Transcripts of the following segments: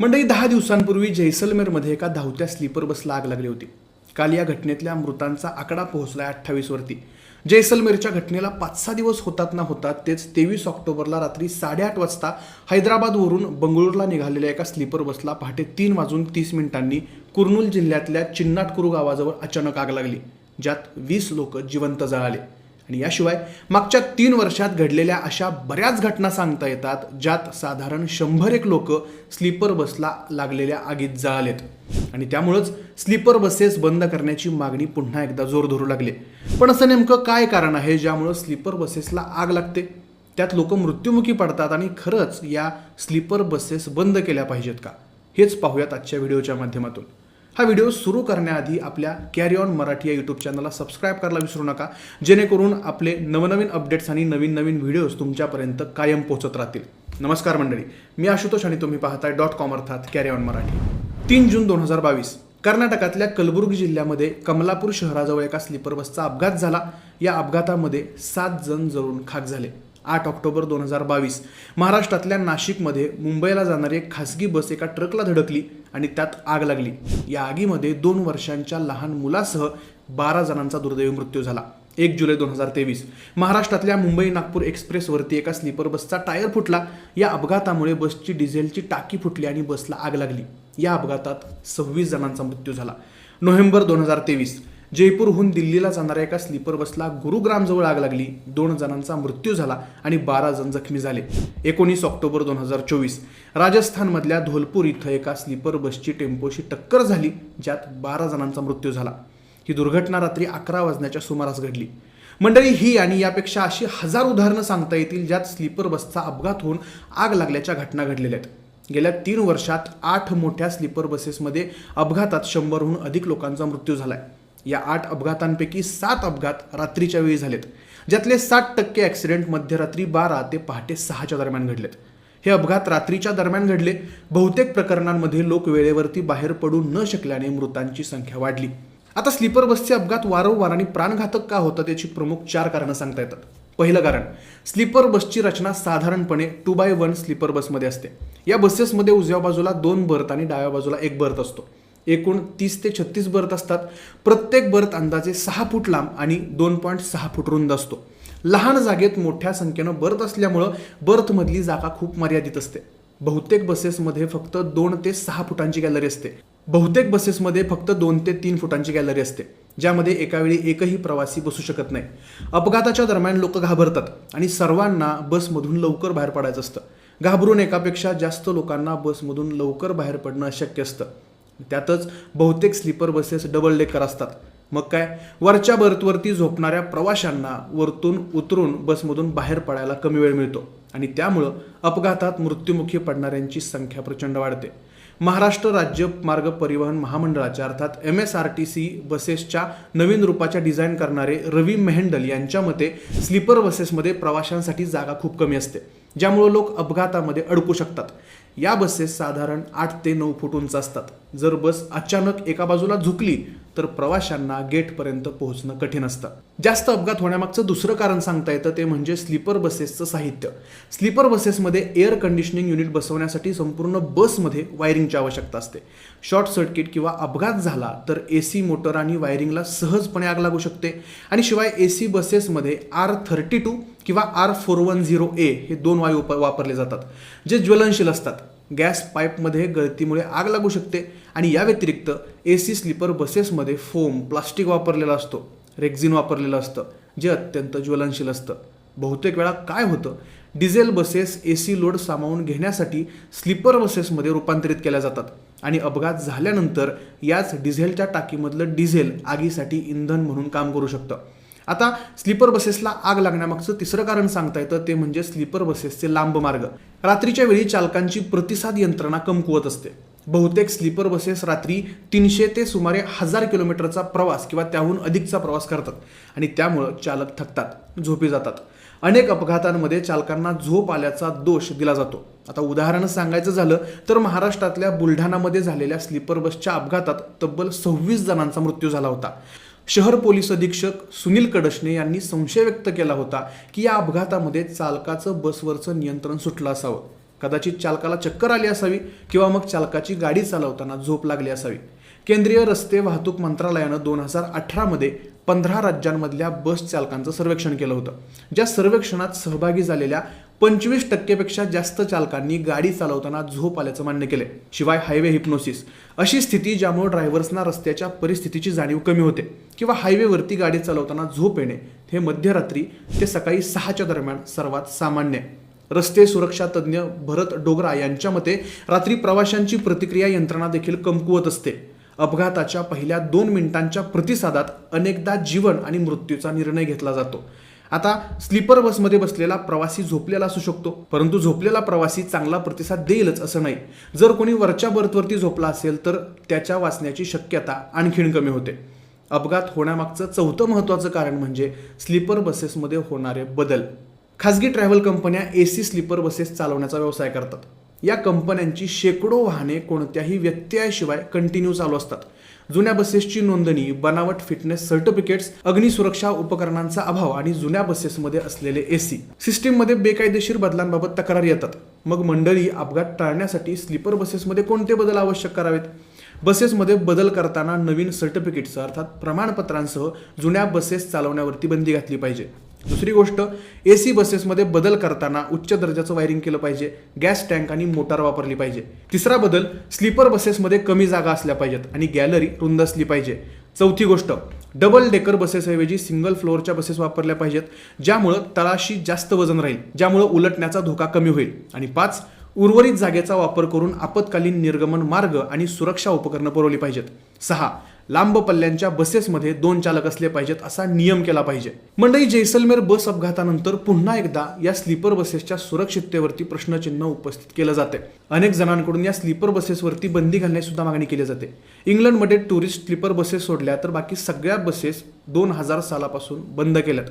मंडळी दहा दिवसांपूर्वी जैसलमेरमध्ये एका धावत्या स्लीपर बसला आग लागली होती. काल या घटनेतल्या मृतांचा आकडा पोहोचलाय अठ्ठावीसवरती जैसलमेरच्या घटनेला पाच सहा दिवस होतात ना होतात तेच तेवीस ऑक्टोबरला रात्री साडेआठ वाजता हैदराबादवरून बंगळूरला निघालेल्या एका स्लीपर बसला पहाटे तीन वाजून तीस मिनिटांनी कुर्नूल जिल्ह्यातल्या चिन्नाटकुरू गावाजवळ अचानक आग लागली ज्यात वीस लोक जिवंत जळाले. आणि याशिवाय मागच्या तीन वर्षात घडलेल्या अशा बऱ्याच घटना सांगता येतात ज्यात साधारण शंभर एक लोक स्लीपर बसला लागलेल्या आगीत जळालेत. आणि त्यामुळंच स्लीपर बसेस बंद करण्याची मागणी पुन्हा एकदा जोर धरू लागली. पण असं नेमकं काय कारण आहे ज्यामुळं स्लीपर बसेसला आग लागते? त्यात लोक मृत्युमुखी पडतात आणि खरंच या स्लीपर बसेस बंद केल्या पाहिजेत का? हेच पाहूयात आजच्या व्हिडिओच्या माध्यमातून. हा व्हिडिओ सुरू करण्याआधी आपल्या कॅरी ऑन मराठी या यूट्यूब चॅनलला सबस्क्राईब करायला विसरू नका जेणेकरून आपले नवनवीन अपडेट्स आणि नवीन नवीन व्हिडिओज तुमच्यापर्यंत कायम पोहोचत राहतील. नमस्कार मंडळी मी आशुतोष आणि तुम्ही पाहताय डॉट कॉम अर्थात कॅरी ऑन मराठी. तीन जून दोन हजार बावीस कर्नाटकातल्या कलबुर्गी जिल्ह्यामध्ये कमलापूर शहराजवळ एका स्लीपर बसचा अपघात झाला. या अपघातामध्ये सात जण जळून खाक झाले. आठ ऑक्टोबर दोन हजार बावीस. महाराष्ट्रातल्या नाशिकमध्ये मुंबईला जाणारी एक खासगी बस एका ट्रकला धडकली आणि त्यात आग लागली. या आगीमध्ये दोन वर्षांच्या लहान मुलासह बारा जणांचा दुर्दैवी मृत्यू झाला. एक जुलै दोन हजार तेवीस. महाराष्ट्रातल्या मुंबई नागपूर एक्सप्रेसवरती एका स्लीपर बसचा टायर फुटला. या अपघातामुळे बसची डिझेलची टाकी फुटली आणि बसला आग लागली. या अपघातात सव्वीस जणांचा मृत्यू झाला. नोव्हेंबर दोन हजार तेवीस. जयपूरहून दिल्लीला जाणाऱ्या एका स्लीपर बसला गुरुग्रामजवळ आग लागली. दोन जणांचा मृत्यू झाला आणि बारा जण जखमी झाले. एकोणीस ऑक्टोबर दोन हजार चोवीस राजस्थानमधल्या धोलपूर इथं एका स्लीपर बसची टेम्पोशी टक्कर झाली ज्यात बारा जणांचा मृत्यू झाला. ही दुर्घटना रात्री अकरा वाजण्याच्या सुमारास घडली. मंडळी ही आणि यापेक्षा अशी हजार उदाहरणं सांगता येतील ज्यात स्लीपर बसचा अपघात होऊन आग लागल्याच्या घटना घडलेल्या आहेत. गेल्या तीन वर्षात आठ मोठ्या स्लीपर बसेसमध्ये अपघातात शंभरहून अधिक लोकांचा मृत्यू झाला आहे या आठ अपघातांपैकी सात अपघात रात्रीच्या वेळी झालेत ज्यातले साठ टक्के ॲक्सिडेंट मध्यरात्री बारा ते पहाटे सहाच्या दरम्यान घडलेत. हे अपघात रात्रीच्या दरम्यान घडले. बहुतेक प्रकरणांमध्ये लोक वेळेवरती बाहेर पडू न शकल्याने मृतांची संख्या वाढली. आता स्लीपर बसचे अपघात वारंवार आणि प्राणघातक का होतं त्याची प्रमुख चार कारणं सांगता येतात. पहिलं कारण स्लीपर बसची रचना साधारणपणे टू बाय वन स्लीपर बसमध्ये असते. या बसेसमध्ये उजव्या बाजूला दोन बर्थ आणि डाव्या बाजूला एक बर्थ असतो. एकूण तीस ते छत्तीस बर्थ असतात. प्रत्येक बर्थ अंदाजे सहा फूट लांब आणि दोन पॉईंट सहा फूट रुंद असतो. लहान जागेत मोठ्या संख्येनं बर्थ असल्यामुळं बर्थमधली जागा खूप मर्यादित असते. बहुतेक बसेसमध्ये फक्त दोन ते सहा फुटांची गॅलरी असते. बहुतेक बसेसमध्ये फक्त दोन ते तीन फुटांची गॅलरी असते ज्यामध्ये एकावेळी एकही प्रवासी बसू शकत नाही. अपघाताच्या दरम्यान लोक घाबरतात आणि सर्वांना बसमधून लवकर बाहेर पडायचं असतं. घाबरून एकापेक्षा जास्त लोकांना बसमधून लवकर बाहेर पडणं अशक्य असतं. त्यातच बहुतेक स्लीपर बसेस डबल डेकर असतात. मग काय? वरच्या बर्थवरती झोपणाऱ्या प्रवाशांना वरतून उतरून बसमधून बाहेर पडायला कमी वेळ मिळतो आणि त्यामुळं अपघातात मृत्युमुखी पडणाऱ्यांची संख्या प्रचंड वाढते. महाराष्ट्र राज्य मार्ग परिवहन महामंडळाच्या अर्थात M S R T C बसेसच्या नवीन रूपाच्या डिझाईन करणारे रवी मेहंडल यांच्या मते स्लीपर बसेसमध्ये प्रवाशांसाठी जागा खूप कमी असते ज्यामुळे लोक अपघातामध्ये अडकू शकतात. या बसेस साधारण आठ ते नऊ फूट उंच असतात. जर बस अचानक एका बाजूला झुकली तर प्रवाशांना गेटपर्यंत पोहोचणं कठीण असतं. जास्त अपघात होण्यामागचं दुसरं कारण सांगता येतं ते म्हणजे स्लीपर बसेसचं साहित्य. स्लीपर बसेसमध्ये एअर कंडिशनिंग युनिट बसवण्यासाठी संपूर्ण बसमध्ये वायरिंगची आवश्यकता असते. शॉर्ट सर्किट किंवा अपघात झाला तर ए सी मोटर आणि वायरिंगला सहजपणे आग लागू शकते. आणि शिवाय ए सी बसेसमध्ये आर थर्टी टू किंवा R four one zero A हे दोन वायू वापरले जातात जे ज्वलनशील असतात. गॅस पाईपमध्ये गळतीमुळे आग लागू शकते आणि या व्यतिरिक्त ए सी स्लीपर बसेसमध्ये फोम प्लास्टिक वापरलेला असतो रेक्झिन वापरलेलं असतं जे अत्यंत ज्वलनशील असतं. बहुतेक वेळा काय होतं? Diesel buses A C load सामावून घेण्यासाठी स्लीपर बसेसमध्ये रूपांतरित केल्या जातात आणि अपघात झाल्यानंतर याच डिझेलच्या टाकीमधलं डिझेल आगीसाठी इंधन म्हणून काम करू शकतं. आता स्लीपर बसेसला आग लागण्यामागचं तिसरं कारण सांगता येतं ते म्हणजे स्लीपर बसेसचे लांब मार्ग. रात्रीच्या वेळी चालकांची प्रतिसाद यंत्रणा कमकुवत असते. बहुतेक स्लीपर बसेस रात्री तीनशे ते सुमारे हजार किलोमीटरचा प्रवास किंवा त्याहून अधिकचा प्रवास करतात आणि त्यामुळं चालक थकतात झोपी जातात. अनेक अपघातांमध्ये चालकांना झोप आल्याचा दोष दिला जातो. आता उदाहरण सांगायचं झालं तर महाराष्ट्रातल्या बुलढाणामध्ये झालेल्या स्लीपर बसच्या अपघातात तब्बल सव्वीस जणांचा मृत्यू झाला होता. शहर पोलीस अधीक्षक सुनील कडशने यांनी संशय व्यक्त केला होता की या अपघातामध्ये चालकाचं बसवरचं नियंत्रण सुटलं असावं. कदाचित चालकाला चक्कर आली असावी किंवा मग चालकाची गाडी चालवताना झोप लागली असावी. केंद्रीय रस्ते वाहतूक मंत्रालयानं दोन हजार अठरामध्ये पंधरा राज्यांमधल्या बस चालकांचं सर्वेक्षण केलं होतं. ज्या सर्वेक्षणात सहभागी झालेल्या पंचवीस टक्केपेक्षा जास्त चालकांनी गाडी चालवताना झोप आल्याचं मान्य केले शिवाय हायवे हिप्नोसिस अशी स्थिती ज्यामुळे ड्रायव्हर्सना रस्त्याच्या परिस्थितीची जाणीव कमी होते किंवा हायवेवरती गाडी चालवताना झोप येणे हे मध्यरात्री ते सकाळी सहाच्या दरम्यान सर्वात सामान्य. आहे रस्ते सुरक्षा तज्ज्ञ भरत डोगरा यांच्या मते रात्री प्रवाशांची प्रतिक्रिया यंत्रणा देखील कमकुवत असते. अपघाताच्या पहिल्या दोन मिनिटांच्या प्रतिसादात अनेकदा जीवन आणि मृत्यूचा निर्णय घेतला जातो. आता स्लीपर बसमध्ये बसलेला प्रवासी झोपलेला असू शकतो परंतु झोपलेला प्रवासी चांगला प्रतिसाद देईलच असं नाही. जर कोणी वरच्या बर्थवरती झोपला असेल तर त्याच्या वाचण्याची शक्यता आणखीन कमी होते. अपघात होण्यामागचं चौथं महत्त्वाचं कारण म्हणजे स्लीपर बसेसमध्ये होणारे बदल. खाजगी ट्रॅव्हल कंपन्या ए सी स्लीपर बसेस चालवण्याचा व्यवसाय करतात. या कंपन्यांची शेकडो वाहने कोणत्याही व्यत्ययाशिवाय कंटिन्यू चालू असतात. जुन्या बसेसची नोंदणी बनावट फिटनेस सर्टिफिकेट्स अग्निसुरक्षा उपकरणांचा अभाव आणि जुन्या बसेसमध्ये असलेले एसी सिस्टीममध्ये बेकायदेशीर बदलांबाबत तक्रारी येतात. मग मंडळी अपघात टाळण्यासाठी स्लीपर बसेसमध्ये कोणते बदल आवश्यक करावेत? बसेसमध्ये बदल करताना नवीन सर्टिफिकेट्स अर्थात प्रमाणपत्रांसह जुन्या बसेस चालवण्यावरती बंदी घातली पाहिजे. दुसरी गोष्ट ए सी बसेसमध्ये बदल करताना उच्च दर्जाचं वायरिंग केलं पाहिजे गॅस टँक आणि मोटार वापरली पाहिजे. तिसरा बदल स्लीपर बसेसमध्ये कमी जागा असल्या पाहिजेत आणि गॅलरी रुंद असली पाहिजे. चौथी गोष्ट डबल डेकर बसेसऐवजी सिंगल फ्लोअरच्या बसेस वापरल्या पाहिजेत ज्यामुळं तळाशी जास्त वजन राहील ज्यामुळं उलटण्याचा धोका कमी होईल. आणि पाच उर्वरित जागेचा वापर करून आपत्कालीन निर्गमन मार्ग आणि सुरक्षा उपकरणं पुरवली पाहिजेत. सहा लांब पल्ल्यांच्या बसेसमध्ये दोन चालक असले पाहिजेत असा नियम केला पाहिजे. मंडई जैसलमेर बस अपघातानंतर पुन्हा एकदा या स्लीपर बसेसच्या सुरक्षिततेवरती प्रश्नचिन्ह उपस्थित केलं जाते. अनेक जणांकडून या स्लीपर बसेसवरती बंदी घालण्याची सुद्धा मागणी केली जाते. इंग्लंडमध्ये टुरिस्ट स्लीपर बसेस सोडल्या तर बाकी सगळ्या बसेस दोन हजार सालापासून बंद केल्यात.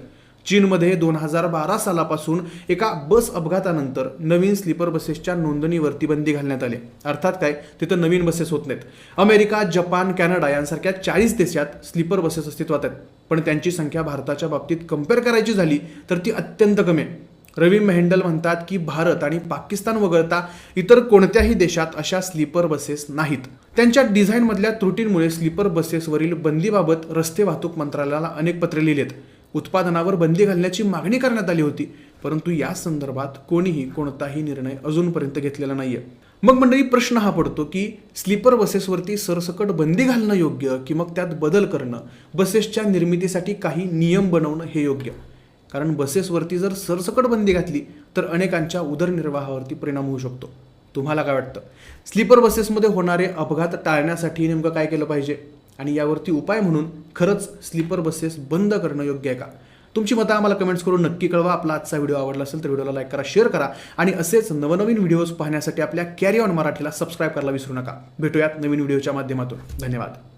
चीनमध्ये दोन हजार बारा सालापासून एका बस अपघातानंतर नवीन स्लीपर बसेसच्या नोंदणीवरती बंदी घालण्यात आली. अर्थात काय? तिथं नवीन बसेस होत नाहीत. अमेरिका जपान कॅनडा यांसारख्या चाळीस देशात स्लीपर बसेस अस्तित्वात आहेत. पण त्यांची संख्या भारताच्या बाबतीत कंपेअर करायची झाली तर ती अत्यंत कमी आहे. रवी मेहेंडल म्हणतात की भारत आणि पाकिस्तान वगळता इतर कोणत्याही देशात अशा स्लीपर बसेस नाहीत. त्यांच्या डिझाईनमधल्या त्रुटींमुळे स्लीपर बसेसवरील बंदीबाबत रस्ते वाहतूक मंत्रालयाला अनेक पत्रे लिहिलेत. उत्पादनावर बंदी घालण्याची मागणी करण्यात आली होती. परंतु या संदर्भात कोणीही कोणताही निर्णय अजूनपर्यंत घेतलेला नाहीये. मग मंडळी प्रश्न हा पडतो की स्लीपर बसेसवरती सरसकट बंदी घालणं योग्य की मग त्यात बदल करणं? बसेसच्या निर्मितीसाठी काही नियम बनवणं हे योग्य? कारण बसेसवरती जर सरसकट बंदी घातली तर अनेकांच्या उदरनिर्वाहावरती परिणाम होऊ शकतो. तुम्हाला काय वाटतं? स्लीपर बसेसमध्ये होणारे अपघात टाळण्यासाठी नेमकं काय केलं पाहिजे? आणि यावरती उपाय म्हणून खरंच स्लीपर बसेस बंद करणं योग्य आहे का? तुमची मतं आम्हाला कमेंट्स करून नक्की कळवा. आपला आजचा व्हिडिओ आवडला असेल तर व्हिडिओला लाईक करा शेअर करा. आणि असेच नवनवीन व्हिडिओज पाहण्यासाठी आपल्या कॅरी ऑन मराठीला सबस्क्राईब करायला विसरू नका. भेटूयात नवीन व्हिडिओच्या माध्यमातून. धन्यवाद.